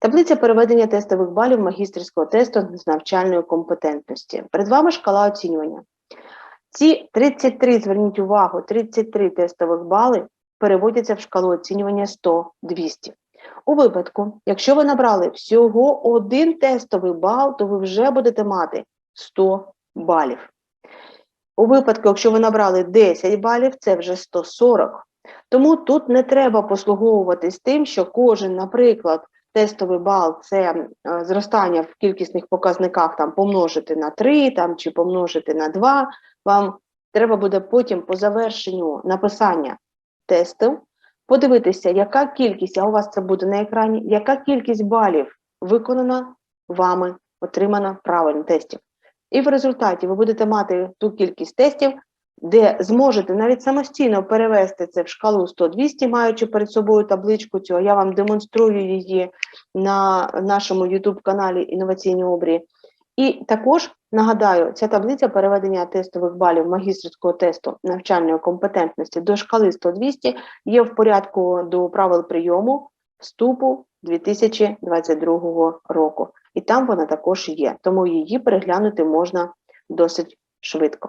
Таблиця переведення тестових балів магістерського тесту з навчальної компетентності. Перед вами шкала оцінювання. Ці 33, зверніть увагу, 33 тестових бали переводяться в шкалу оцінювання 100-200. У випадку, якщо ви набрали всього один тестовий бал, то ви вже будете мати 100 балів. У випадку, якщо ви набрали 10 балів, це вже 140. Тому тут не треба послуговуватись тим, що кожен, наприклад, тестовий бал це е, зростання в кількісних показниках там помножити на 3 там, чи помножити на 2. Вам треба буде потім по завершенню написання тестів подивитися, яка кількість, а у вас це буде на екрані, яка кількість балів виконана вами, отримана правильно тестів. І в результаті ви будете мати ту кількість тестів, де зможете навіть самостійно перевести це в шкалу 100-200, маючи перед собою табличку а я вам демонструю її на нашому YouTube каналі Інноваційні обрії. І також нагадаю, ця таблиця переведення тестових балів магістерського тесту навчальної компетентності до шкали 100-200 є в порядку до правил прийому вступу 2022 року. І там вона також є, тому її переглянути можна досить швидко.